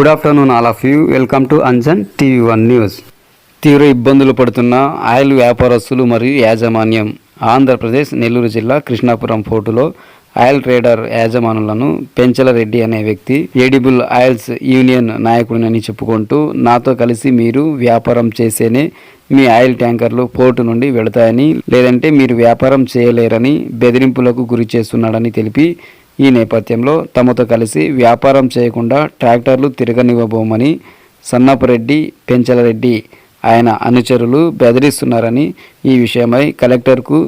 Good afternoon all of you. Welcome to Anjan TV one news. తీవ్ర ఇబ్బందులు పడుతున్న oil వ్యాపారస్తులు మరియు యాజమాన్యం. ఆంధ్రప్రదేశ్ నెల్లూరు జిల్లా కృష్ణాపురం పోర్టులో ఆయిల్ ట్రేడర్ యాజమానులను పెంచల రెడ్డి అనే వ్యక్తి ఎడిబుల్ ఆయిల్స్ యూనియన్ నాయకుడినని చెప్పుకుంటూ నాతో కలిసి మీరు వ్యాపారం చేసేనే మీ ఆయిల్ ట్యాంకర్లు పోర్టు నుండి వెళతాయని లేదంటే మీరు వ్యాపారం చేయలేరని బెదిరింపులకు గురి చేస్తున్నాడని తెలిపి ఈ నేపథ్యంలో తమతో కలిసి వ్యాపారం చేయకుండా ట్రాక్టర్లు తిరగనివ్వబోమని సన్నపరెడ్డి పెంచలరెడ్డి ఆయన అనుచరులు బెదిరిస్తున్నారని ఈ విషయమై కలెక్టర్కు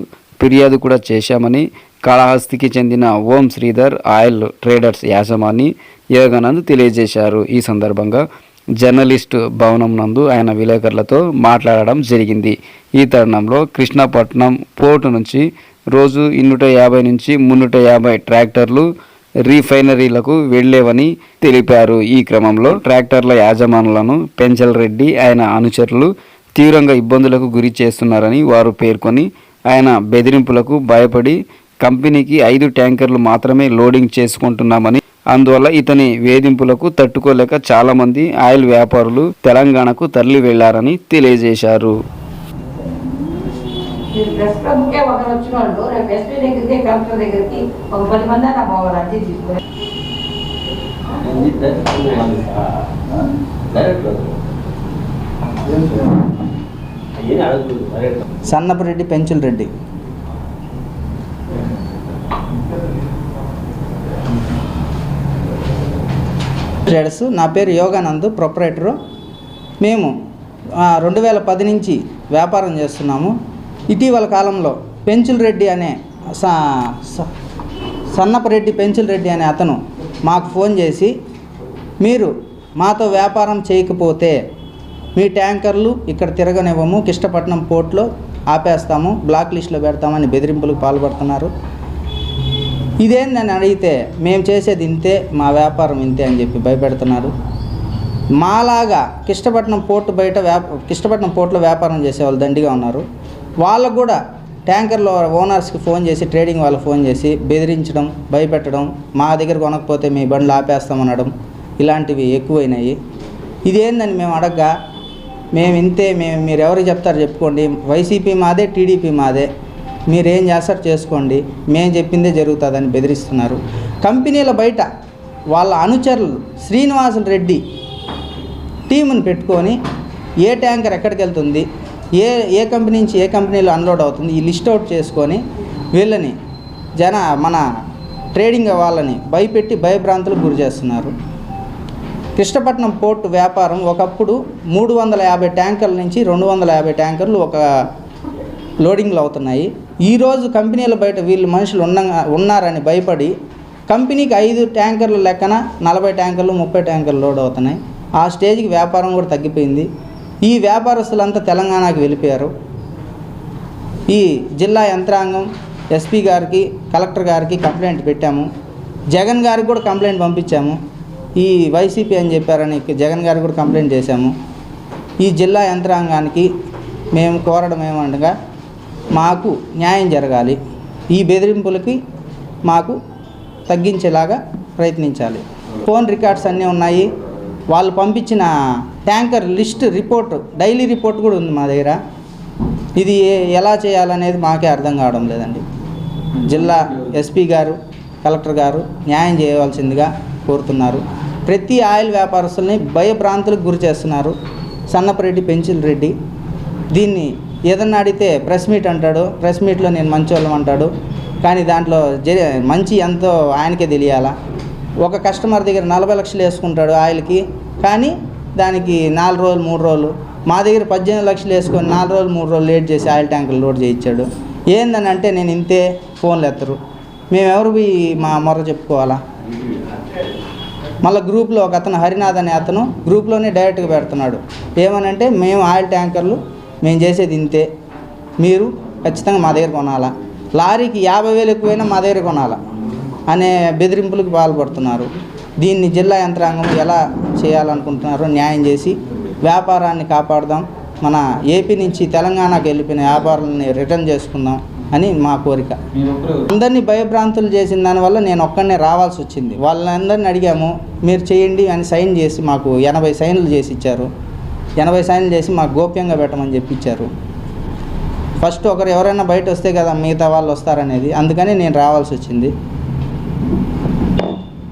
ఫిర్యాదు కూడా చేశామని కాళహస్తికి చెందిన ఓం శ్రీధర్ ఆయిల్ ట్రేడర్స్ యాజమాని యోగానంద్ తెలియజేశారు. ఈ సందర్భంగా జర్నలిస్టు భవనం నందు ఆయన విలేకరులతో మాట్లాడడం జరిగింది. ఈ తరుణంలో కృష్ణపట్నం పోర్టు నుంచి రోజు ఇన్నూట యాభై నుంచి మున్నూట యాభై ట్రాక్టర్లు రీఫైనరీలకు వెళ్ళేవని తెలిపారు. ఈ క్రమంలో ట్రాక్టర్ల యాజమానులను పెంచల్ రెడ్డి ఆయన అనుచరులు తీవ్రంగా ఇబ్బందులకు గురి చేస్తున్నారని వారు పేర్కొని ఆయన బెదిరింపులకు భయపడి కంపెనీకి ఐదు ట్యాంకర్లు మాత్రమే లోడింగ్ చేసుకుంటున్నామని అందువల్ల ఇతని వేధింపులకు తట్టుకోలేక చాలామంది ఆయిల్ వ్యాపారులు తెలంగాణకు తరలి వెళ్ళారని తెలియజేశారు. మీరు ప్రెస్ క్లబ్కే ఒకరు వచ్చిన వాళ్ళు రేపు ఎస్పీ దగ్గరికి కలెక్టర్ దగ్గరికి ఒక పది మంది అన్న పోవాలి అర్జీ తీసుకుని సన్నపరెడ్డి పెంచుల్ రెడ్డి. ట్రేడర్స్ నా పేరు యోగానంద్ ప్రొపరేటరు మేము రెండు వేల పది నుంచి వ్యాపారం చేస్తున్నాము. ఇటీవల కాలంలో పెంచుల్ రెడ్డి అనే స- స- సన్నపరెడ్డి పెంచుల్ రెడ్డి అనే అతను మాకు ఫోన్ చేసి మీరు మాతో వ్యాపారం చేయకపోతే మీ ట్యాంకర్లు ఇక్కడ తిరగనివ్వము కిష్టపట్నం పోర్ట్లో ఆపేస్తాము బ్లాక్ లిస్ట్లో పెడతామని బెదిరింపులకు పాల్పడుతున్నారు. ఇదేందని అడిగితే మేము చేసేది ఇంతే మా వ్యాపారం ఇంతే అని చెప్పి భయపెడుతున్నారు. మాలాగా కిష్టపట్నం పోర్టు బయట వ్యా కిష్టపట్నం పోర్టులో వ్యాపారం చేసేవాళ్ళు దండిగా ఉన్నారు. వాళ్ళకు కూడా ట్యాంకర్లో ఓనర్స్కి ఫోన్ చేసి ట్రేడింగ్ వాళ్ళకి ఫోన్ చేసి బెదిరించడం భయపెట్టడం మా దగ్గర కొనకపోతే మీ బండ్లు ఆపేస్తామనడం ఇలాంటివి ఎక్కువైనాయి. ఇదేందని మేము అడగ్గా మేము ఇంతే మేము మీరు ఎవరికి చెప్తారు చెప్పుకోండి. వైసీపీ మాదే టీడీపీ మాదే. మీరేం చేస్తారు చేసుకోండి. మేము చెప్పిందే జరుగుతుందని బెదిరిస్తున్నారు. కంపెనీల బయట వాళ్ళ అనుచరులు శ్రీనివాసులు రెడ్డి టీముని పెట్టుకొని ఏ ట్యాంకర్ ఎక్కడికి వెళ్తుంది ఏ ఏ కంపెనీ నుంచి ఏ కంపెనీలో అన్లోడ్ అవుతుంది ఈ లిస్ట్ అవుట్ చేసుకొని వీళ్ళని జన మన ట్రేడింగ్ వాళ్ళని భయపెట్టి భయభ్రాంతులకు గురి చేస్తున్నారు. కృష్ణపట్నం పోర్టు వ్యాపారం ఒకప్పుడు మూడు వందల యాభై ట్యాంకర్ల నుంచి రెండు వందల యాభై ట్యాంకర్లు ఒక లోడింగ్లు అవుతున్నాయి. ఈరోజు కంపెనీల బయట వీళ్ళు మనుషులు ఉన్న ఉన్నారని భయపడి కంపెనీకి ఐదు ట్యాంకర్ల లెక్కన నలభై ట్యాంకర్లు ముప్పై ట్యాంకర్లు లోడ్ అవుతున్నాయి. ఆ స్టేజ్కి వ్యాపారం కూడా తగ్గిపోయింది. ఈ వ్యాపారస్తులంతా తెలంగాణకు వెళ్ళిపోయారు. ఈ జిల్లా యంత్రాంగం ఎస్పీ గారికి కలెక్టర్ గారికి కంప్లైంట్ పెట్టాము. జగన్ గారికి కూడా కంప్లైంట్ పంపించాము. ఈ వైసీపీ అని చెప్పారని జగన్ గారికి కూడా కంప్లైంట్ చేశాము. ఈ జిల్లా యంత్రాంగానికి మేము కోరడం ఏమనగా మాకు న్యాయం జరగాలి. ఈ బెదిరింపులకి మాకు తగ్గించేలాగా ప్రయత్నించాలి. ఫోన్ రికార్డ్స్ అన్నీ ఉన్నాయి. వాళ్ళు పంపించిన tanker list report daily report కూడా ఉంది మా దగ్గర. ఇది ఎలా చేయాలనేది మాకే అర్థం కావడం లేదండి. జిల్లా ఎస్పీ గారు కలెక్టర్ గారు న్యాయం చేయవలసిందిగా కోరుతున్నారు. ప్రతి ఆయిల్ వ్యాపారస్తుల్ని భయభ్రాంతులకు గురి చేస్తున్నారు సన్నపరెడ్డి పెంచిల్ రెడ్డి. దీన్ని ఏదన్నా అడిగితే ప్రెస్ మీట్ అంటాడు ప్రెస్ మీట్లో నేను మంచోళ్ళం అంటాడు. కానీ దాంట్లో జరి మంచి ఎంతో ఆయనకే తెలియాలా? ఒక కస్టమర్ దగ్గర నలభై లక్షలు వేసుకుంటాడు ఆయిల్కి కానీ దానికి నాలుగు రోజులు మూడు రోజులు. మా దగ్గర పద్దెనిమిది లక్షలు వేసుకొని నాలుగు రోజులు మూడు రోజులు లేట్ చేసి ఆయిల్ ట్యాంకులు లోడ్ చేయించాడు. ఏందని అంటే నేను ఇంతే ఫోన్లు ఎత్తరు. మేము ఎవరు పోయి మా మొర్ర చెప్పుకోవాలా? మళ్ళీ గ్రూప్లో ఒక అతను హరినాథ్ అనే అతను గ్రూప్లోనే డైరెక్ట్గా పెడుతున్నాడు. ఏమనంటే మేము ఆయిల్ ట్యాంకర్లు మేము చేసేది ఇంతే. మీరు ఖచ్చితంగా మా దగ్గర కొనాలా? లారీకి యాభై వేలు ఎక్కువైనా మా దగ్గర కొనాలా? అనే బెదిరింపులకు పాల్పడుతున్నారు. దీన్ని జిల్లా యంత్రాంగం ఎలా చేయాలనుకుంటున్నారో న్యాయం చేసి వ్యాపారాన్ని కాపాడదాం. మన ఏపీ నుంచి తెలంగాణకు వెళ్ళిపోయిన వ్యాపారాలని రిటర్న్ చేసుకుందాం అని మా కోరిక. అందరినీ భయభ్రాంతులు చేసిన దానివల్ల నేను ఒక్కడనే రావాల్సి వచ్చింది. వాళ్ళందరిని అడిగాము మీరు చేయండి అని సైన్ చేసి మాకు ఎనభై సైన్లు చేసి ఇచ్చారు. ఎనభై సైన్లు చేసి మాకు గోప్యంగా పెట్టమని చెప్పి ఇచ్చారు ఫస్ట్ ఒకరు ఎవరైనా బయట వస్తే కదా మిగతా వాళ్ళు వస్తారనేది. అందుకని నేను రావాల్సి వచ్చింది.